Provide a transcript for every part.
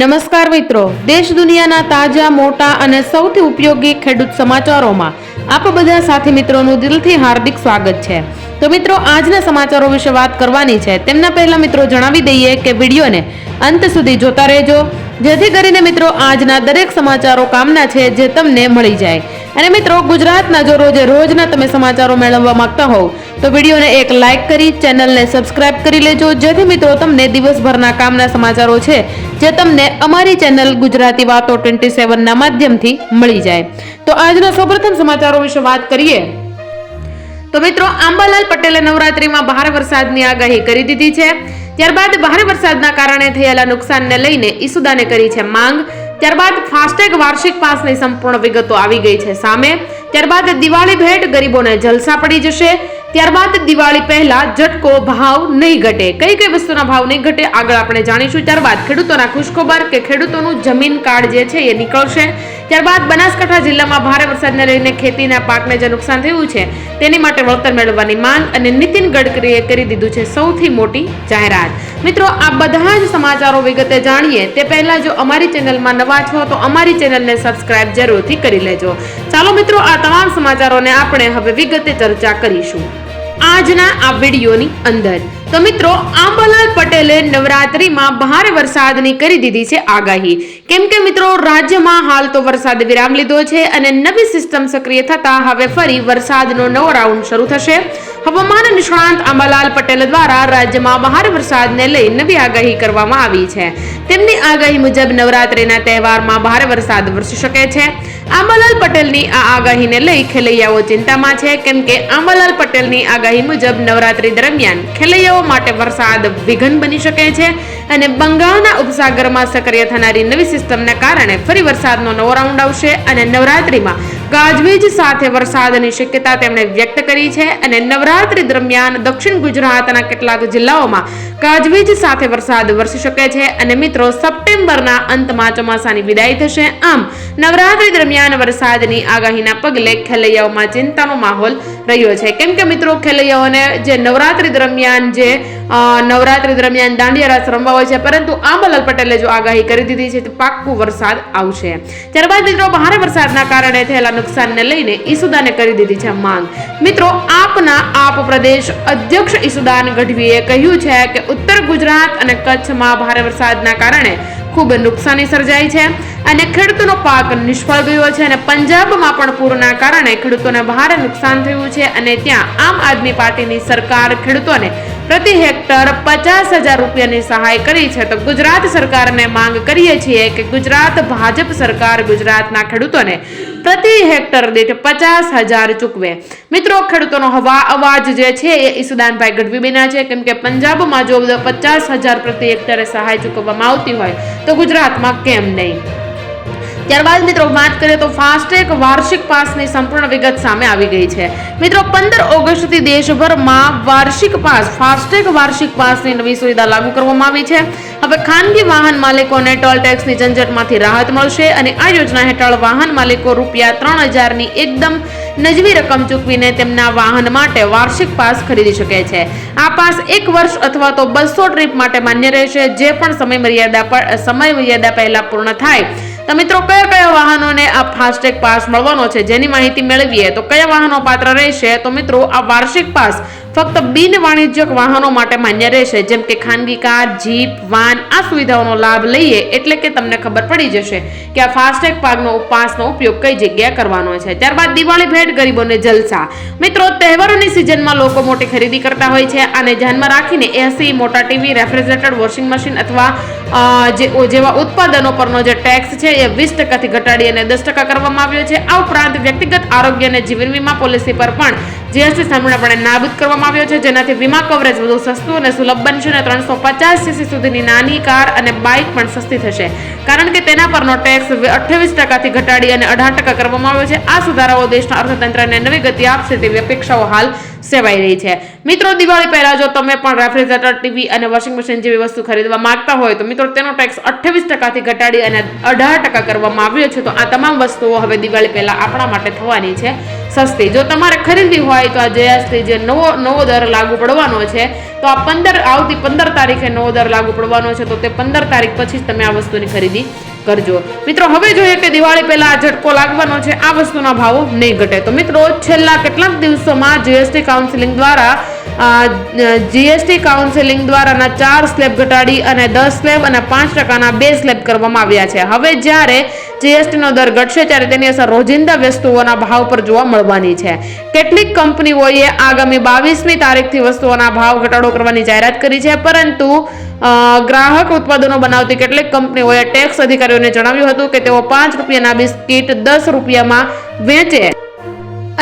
નમસ્કાર મિત્રો. દેશ દુનિયાના તાજા, મોટા અને સૌથી ઉપયોગી ખેડૂત સમાચારોમાં આપ બધા સાથી મિત્રોનું દિલથી હાર્દિક સ્વાગત છે. તો મિત્રો, આજના સમાચારો વિશે વાત કરવાની છે. તેમના પહેલા મિત્રો જણાવી દઈએ કે વિડીયોને અંત સુધી જોતા રહેજો. જેથી કરીને મિત્રો, આજના દરેક સમાચારો કામના છે જે તમને મળી જાય. અને મિત્રો, ગુજરાતના જો રોજે રોજના તમે સમાચારો મેળવવા માંગતા હોવ તો વિડીયોને એક લાઇક કરી, ચેનલને સબસ્ક્રાઇબ કરી લેજો. જેથી મિત્રો તમને દિવસભરના કામના સમાચારો છે જે તમને અમારી ચેનલ ગુજરાતી વાતો ટ્વેન્ટી સેવનના માધ્યમથી મળી જાય. તો આજના સૌપ્રથમ સમાચારો વિશે વાત કરીએ. તો મિત્રો, આંબાલાલ પટેલે નવરાત્રીમાં ભારે વરસાદની આગાહી કરી દીધી છે. ત્યારબાદ ભારે વરસાદના કારણે થયેલા નુકસાનને લઈને ઈસુદાને કરી છે માંગ. ત્યારબાદ ફાસ્ટેગ વાર્ષિક પાસની સંપૂર્ણ વિગતો આવી ગઈ છે સામે. ત્યારબાદ દિવાળી ભેટ ગરીબોને જલસા પડી જશે. ત્યારબાદ દિવાળી પહેલા જટકો ભાવ નહીં ઘટે. કઈ કઈ વસ્તુના ભાવ નહીં ઘટે આગળ આપણે જાણીશું. ત્યારબાદ ખેડૂતોના ખુશખબર કે ખેડૂતોનું જમીન કાર્ડ જે છે એ નીકળશે. ત્યારબાદ બનાસકાંઠા જિલ્લામાં ભારે વરસાદને લઈને ખેતીના પાકને જે નુકસાન થયું છે, તેની માટે વળતર મેળવવાની માંગ અને નીતિન ગડકરીએ કરી દીધું છે સૌથી મોટી જાહેરાત. મિત્રો, આ બધા જ સમાચારો વિગતે જાણીએ તે પહેલા જો અમારી ચેનલમાં નવા છો, તો અમારી ચેનલને સબસ્ક્રાઇબ જરૂરથી કરી લેજો. ચાલો મિત્રો, આ તમામ સમાચારોને આપણે હવે વિગતે ચર્ચા કરીશું. આજના આ વિડીયોની અંદર. તો મિત્રો, આંબાલાલ પટેલે નવરાત્રીમાં ભારે વરસાદની કરી દીધી છે આગાહી. કેમ કે મિત્રો, રાજ્યમાં હાલ તો વરસાદ વિરામ લીધો છે અને નવી સિસ્ટમ સક્રિય થતા હવે ફરી વરસાદનો નવો રાઉન્ડ શરૂ થશે. હવામાન નિષ્ણાંત આંબાલાલ પટેલ દ્વારા રાજ્યમાં ભારે વરસાદને લઈ નવી આગાહી કરવામાં આવી છે. તેમની આગાહી મુજબ નવરાત્રીના તહેવારમાં ભારે વરસાદ વરસી શકે છે. આંબાલાલ પટેલની આ આગાહીને લઈ ખેલૈયાઓ ચિંતામાં છે. કેમ કે આંબાલાલ પટેલની આગાહી મુજબ નવરાત્રી દરમિયાન ખેલૈયાઓ માટે વરસાદ વિઘન બની શકે છે અને બંગાળના ઉપસાગરમાં સક્રિય થનારી નવી સિસ્ટમને કારણે ફરી વરસાદનો નવો રાઉન્ડ આવશે અને નવરાત્રીમાં ગાજવીજ સાથે વરસાદની શક્યતા તેમણે વ્યક્ત કરી છે અને નવરાત્રી દરમિયાન દક્ષિણ ગુજરાતના કેટલાક જિલ્લાઓમાં ગાજવીજ સાથે વરસાદ વરસી શકે છે અને મિત્રો સપ્ટેમ્બરના અંતમાં ચોમાસાની વિદાય થશે. આમ નવરાત્રી દરમિયાન વરસાદની આગાહીના પગલે ખેલૈયાઓમાં ચિંતાનો માહોલ રહ્યો છે. કેમ કે મિત્રો, ખેલૈયાઓને જે નવરાત્રી દરમિયાન જે નવરાત્રી દરમિયાન દાંડિયા રાસ રમવા હોય છે, પરંતુ આંબાલાલ પટેલે જો આગાહી કરી દીધી છે, તો પાક્કું વરસાદ આવશે. ત્યારબાદ મિત્રો, ભારે વરસાદના કારણે થયેલા નુકસાનને લઈને ઈસુદાને કરી દીધી છે માંગ. મિત્રો, આપના આપ પ્રદેશ અધ્યક્ષ ઈસુદાન ગઢવીએ કહ્યું છે કે ઉત્તર ગુજરાત અને કચ્છમાં ભારે વરસાદના કારણે ખૂબ નુકસાની સર્જાઈ છે અને ખેડૂતોનો પાક નિષ્ફળ ગયો છે અને પંજાબમાં પણ પૂરના કારણે ખેડૂતોને ભારે નુકસાન થયું છે અને ત્યાં આમ આદમી પાર્ટીની સરકાર ખેડૂતોને પ્રતિ હેક્ટર પચાસ હજાર રૂપિયાની સહાય કરી છે. તો ગુજરાત સરકારને માંગ કરીએ છીએ કે ગુજરાત ભાજપ સરકાર ગુજરાતના ખેડૂતોને પ્રતિ હેક્ટર દીઠ પચાસ હજાર ચૂકવે. મિત્રો, ખેડૂતોનો હવા, અવાજ જે છે એ ઈસુદાનભાઈ ગઢવી બન્યા છે. કેમ કે પંજાબમાં જો પચાસ હજાર પ્રતિ હેક્ટરે સહાય ચૂકવવામાં આવતી હોય તો ગુજરાતમાં કેમ નહીં? ત્યારબાદ મિત્રો વાત કરીએ તો ફાસ્ટેગ વાર્ષિક પાસની સંપૂર્ણ વિગત સામે આવી ગઈ છે. મિત્રો પંદર ઓગસ્ટથી દેશભરમાં વાર્ષિક પાસ, ફાસ્ટેગ વાર્ષિક પાસની નવી સુવિધા લાગુ કરવામાં આવી છે. હવે ખાનગી વાહન માલિકોને ટોલ ટેક્સની ઝંઝટમાંથી રાહત મળશે અને આ યોજના હેઠળ વાહન માલિકો રૂપિયા ત્રણ હજારની એકદમ નજવી રકમ ચૂકવીને તેમના વાહન માટે વાર્ષિક પાસ ખરીદી શકે છે. આ પાસ એક વર્ષ અથવા તો બસો ટ્રીપ માટે માન્ય રહેશે, જે પણ સમય મર્યાદા પર સમય મર્યાદા પહેલા પૂર્ણ થાય. તો મિત્રો, કયા કયા વાહનોને આ ફાસ્ટેગ પાસ મળવાનો છે? જેની માહિતી મેળવીએ તો કયા વાહનો પાત્ર રહેશે? તો મિત્રો, આ વાર્ષિક પાસ ફક્ત બિન વાણિજ્યક વાહનો માટે માન્ય રહેશે. જેમ કે ખાનગી કાર, જીપ, વાન, આ સુવિધાઓનો લાભ લઈએ એટલે કે તમને ખબર પડી જશે કે આ ફાસ્ટેગ પાસનો પાસનો ઉપયોગ કઈ જગ્યાએ કરવાનો છે. ત્યારબાદ દિવાળી ભેટ ગરીબોને જલસા. મિત્રો, તહેવારોની સિઝનમાં લોકો મોટી ખરીદી કરતા હોય છે. અને ધ્યાનમાં રાખીને એસી, મોટા ટીવી, રેફ્રિજરેટર વોશિંગ મશીન અથવા જે જેવા ઉત્પાદનો પરનો જે ટેક્સ છે એ વીસ ટકાથી ઘટાડી અને દસ ટકા કરવામાં આવ્યો છે. આ ઉપરાંત વ્યક્તિગત આરોગ્ય અને જીવન વીમા પોલિસી પર પણ જીએસટી સંપૂર્ણપણે નાબૂદ કરવામાં આવ્યો છે. જેનાથી વીમા કવરેજ વધુ સસ્તું અને સુલભ બનશે અને ત્રણસો પચાસ સીસી સુધીની નાની કાર અને બાઇક પણ સસ્તી થશે. કારણ કે તેના પરનો ટેક્સ અઠ્યાવીસ ટકાથી ઘટાડી અને અઢાર ટકા કરવામાં આવ્યો છે. આ સુધારાઓ દેશના અર્થતંત્રને નવી ગતિ આપશે તેવી અપેક્ષાઓ હાલ સેવાઈ રહી છે. મિત્રો, દિવાળી પહેલાં જો તમે પણ રેફ્રિજરેટર ટીવી અને વોશિંગ મશીન જેવી વસ્તુ ખરીદવા માંગતા હોય, તો મિત્રો, તેનો ટેક્સ અઠ્ઠાવીસ ટકાથી ઘટાડી અને અઢાર ટકા કરવામાં આવ્યો છે. તો આ તમામ વસ્તુઓ હવે દિવાળી પહેલાં આપણા માટે થવાની છે સસ્તી. જો તમારે ખરીદવી હોય, તો આ જીએસટી જે નવો નવો દર લાગુ પડવાનો છે, તો આ પંદર, આવતી પંદર તારીખે નવો દર લાગુ પડવાનો છે, તો તે પંદર તારીખ પછી જ તમે આ વસ્તુની ખરીદી કરજો. મિત્રો, હવે જોઈએ કે દિવાળી પહેલા આ ઝટકો લાગવાનો છે. આ વસ્તુના ભાવો નહીં ઘટે. તો મિત્રો, છેલ્લા કેટલાક દિવસોમાં જીએસટી કાઉન્સિલિંગ દ્વારા જીએસટી કાઉન્સિલિંગ દ્વારાના ચાર સ્લેબ ઘટાડી અને દસ સ્લેબ અને પાંચ ટકાના બે સ્લેબ કરવામાં આવ્યા છે. હવે જ્યારે જીએસટી નો દર ઘટશે ત્યારે તેની અસર રોજિંદા વસ્તુઓના ભાવ પર જોવા મળવાની છે. કેટલીક કંપનીઓએ આગામી બાવીસમી તારીખથી વસ્તુઓના ભાવ ઘટાડો કરવાની જાહેરાત કરી છે, પરંતુ ગ્રાહક ઉત્પાદનો બનાવતી કેટલીક કંપનીઓએ ટેક્સ અધિકારીઓને જણાવ્યું હતું કે તેઓ પાંચ રૂપિયાના બિસ્કીટ દસ રૂપિયામાં વેચે.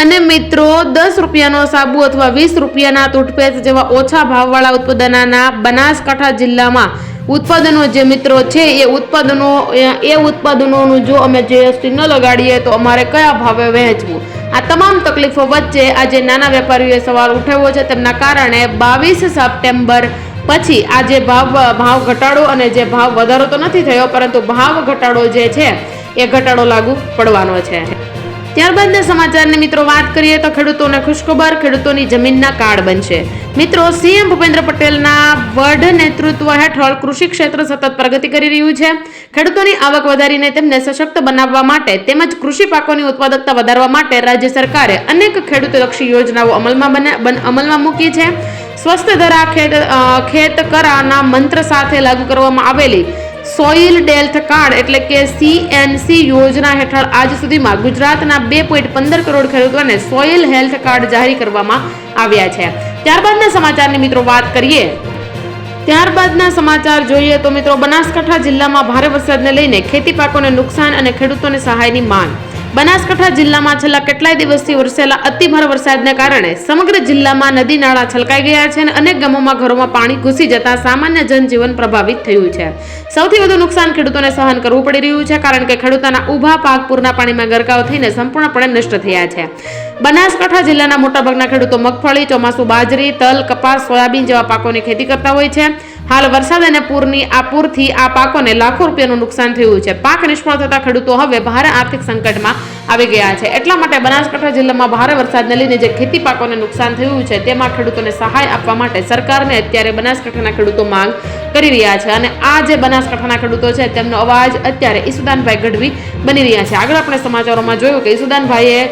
અને મિત્રો, દસ રૂપિયાનો સાબુ અથવા વીસ રૂપિયાના ટૂથપેસ્ટ જેવા ઓછા ભાવવાળા ઉત્પાદનના બનાસકાંઠા જિલ્લામાં ઉત્પાદનો જે મિત્રો છે એ ઉત્પાદનો, એ- ઉત્પાદનોનું જો અમે જીએસટી ન લગાડીએ તો અમારે કયા ભાવે વહેંચવું? આ તમામ તકલીફો વચ્ચે આજે નાના વેપારીઓએ સવાલ ઉઠાવ્યો છે. તેમના કારણે બાવીસ સપ્ટેમ્બર પછી આ જે ભાવ ભાવ ઘટાડો અને જે ભાવ વધારો તો નથી થયો, પરંતુ ભાવ ઘટાડો જે છે, એ ઘટાડો લાગુ પડવાનો છે. ત્યારબાદના સમાચારની મિત્રો વાત કરીએ તો ખેડૂતોને ખુશખબર, ખેડૂતોની જમીનના કાર્ડ બનશે. મિત્રો, સીએમ ભૂપેન્દ્ર પટેલના વઢ નેતૃત્વ હેઠળ કૃષિ ક્ષેત્ર સતત પ્રગતિ કરી રહ્યું છે. ખેડૂતોની આવક વધારીને તેમને સશક્ત બનાવવા માટે તેમજ કૃષિ પાકોની ઉત્પાદકતા વધારવા માટે રાજ્ય સરકારે અનેક ખેડૂતલક્ષી યોજનાઓ અમલમાં અમલમાં મૂકી છે. સ્વસ્થ ધરા ખેત ખેત કરાના મંત્ર સાથે લાગુ કરવામાં આવેલી સોઇલ ડેલ્થ કાર્ડ એટલે કે સીએનસી યોજના હેઠળ આજ સુધીમાં ગુજરાતના બે પોઈન્ટ પંદર કરોડ ખેડૂતોને સોઇલ હેલ્થ કાર્ડ જાહેર કરવામાં આવ્યા છે. ત્યારબાદના સમાચારની મિત્રો વાત કરીએ. ત્યારબાદના સમાચાર જોઈએ તો મિત્રો બનાસકાંઠા જિલ્લામાં ભારે વરસાદને લઈને ખેતી પાકોને નુકસાન અને ખેડૂતોને સહાયની માંગ. બનાસકાંઠા જિલ્લામાં છેલ્લા કેટલાય દિવસથી વરસેલા અતિભાર વરસાદને કારણે સમગ્ર જિલ્લામાં નદી નાળા છલકાઈ ગયા છે અને અનેક ગામોમાં ઘરોમાં પાણી ઘૂસી જતા સામાન્ય જનજીવન પ્રભાવિત થયું છે. સૌથી વધુ નુકસાન ખેડૂતોને સહન કરવું પડી રહ્યું છે કારણ કે ખેડૂતોના ઊભા પાક પૂરના પાણીમાં ગરકાવ થઈને સંપૂર્ણપણે નષ્ટ થયા છે. બનાસકાંઠા જિલ્લાના મોટાભાગના ખેડૂતો મગફળી, ચોમાસુ, બાજરી, તલ, કપાસ, સોયાબીન જેવા પાકોની ખેતી કરતા હોય છે. હાલ વરસાદ અને પૂરની આ પૂરથી આ પાકોને લાખો રૂપિયાનું નુકસાન થયું છે. પાક નિષ્ફળ થતા ખેડૂતો હવે ભારે આર્થિક સંકટમાં આવી ગયા છે. એટલા માટે બનાસકાંઠા જિલ્લામાં ભારે વરસાદને લઈને જે ખેતી પાકોને નુકસાન થયું છે, તેમાં ખેડૂતોને સહાય આપવા માટે સરકારને અત્યારે બનાસકાંઠાના ખેડૂતો માંગ કરી રહ્યા છે. અને આ જે બનાસકાંઠાના ખેડૂતો છે, તેમનો અવાજ અત્યારે ઈસુદાનભાઈ ગઢવી બની રહ્યા છે. આગળ આપણે સમાચારોમાં જોયું કે ઈસુદાનભાઈએ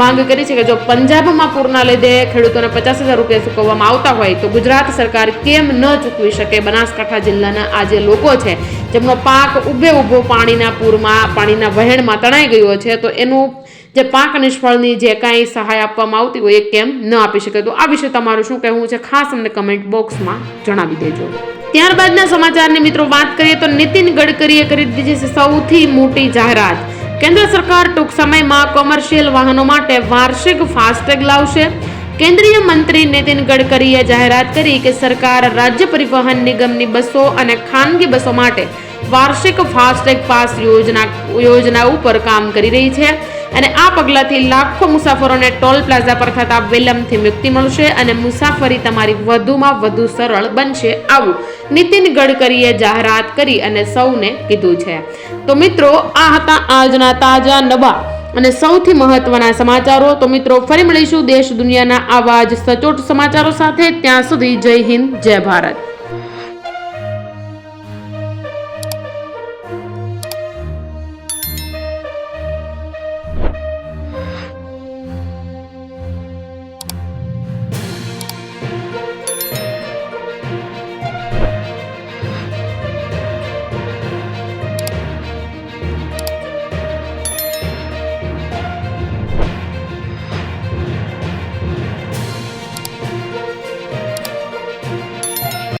માંગ કરી છે કે જો પંજાબમાં પૂરના લીધે ખેડૂતોને પચાસ હજાર રૂપિયા ચૂકવવામાં આવતા હોય, તો ગુજરાત સરકાર કેમ ન ચૂકવી શકે? બનાસકાંઠા જિલ્લાના આ જે લોકો છે, જેમનો પાક ઉભે ઊભો પાણીના પૂરમાં, પાણીના વહેણમાં તણાઈ ગયો છે, તો એનું જે પાક નિષ્ફળની જે કાંઈ સહાય આપવામાં આવતી હોય એ કેમ ન આપી શકે તો આ વિશે તમારું શું કહેવું છે ખાસ અમને કમેન્ટ બોક્સમાં જણાવી દેજો. ત્યારબાદના સમાચારની મિત્રો વાત કરીએ તો નીતિન ગડકરીએ કરી દીધી છે સૌથી મોટી જાહેરાત. કેન્દ્ર સરકાર ટૂંક સમયમાં કોમર્શિયલ વાહનો માટે વાર્ષિક ફાસ્ટેગ લાવશે. કેન્દ્રીય મંત્રી નીતિન ગડકરીએ જાહેરાત કરી કે સરકાર રાજ્ય પરિવહન નિગમની બસો અને ખાનગી બસો માટે વાર્ષિક ફાસ્ટેગ પાસ યોજના યોજના ઉપર કામ કરી રહી છે. અને આ પગલાંથી લાખો મુસાફરોને ટોલ પ્લાઝા પર થતા વિલંબથી મુક્તિ મળશે અને મુસાફરી તમારી વધુમાં વધુ સરળ બનશે આવું નીતિન ગડકરીએ જાહેરાત કરી અને સૌને કીધું છે. તો મિત્રો, આ હતા આજના તાજા નવા અને સૌથી મહત્વના સમાચારો. તો મિત્રો, ફરી મળીશું દેશ દુનિયાના આવા જ સચોટ સમાચારો સાથે. ત્યાં સુધી જય હિન્દ, જય ભારત.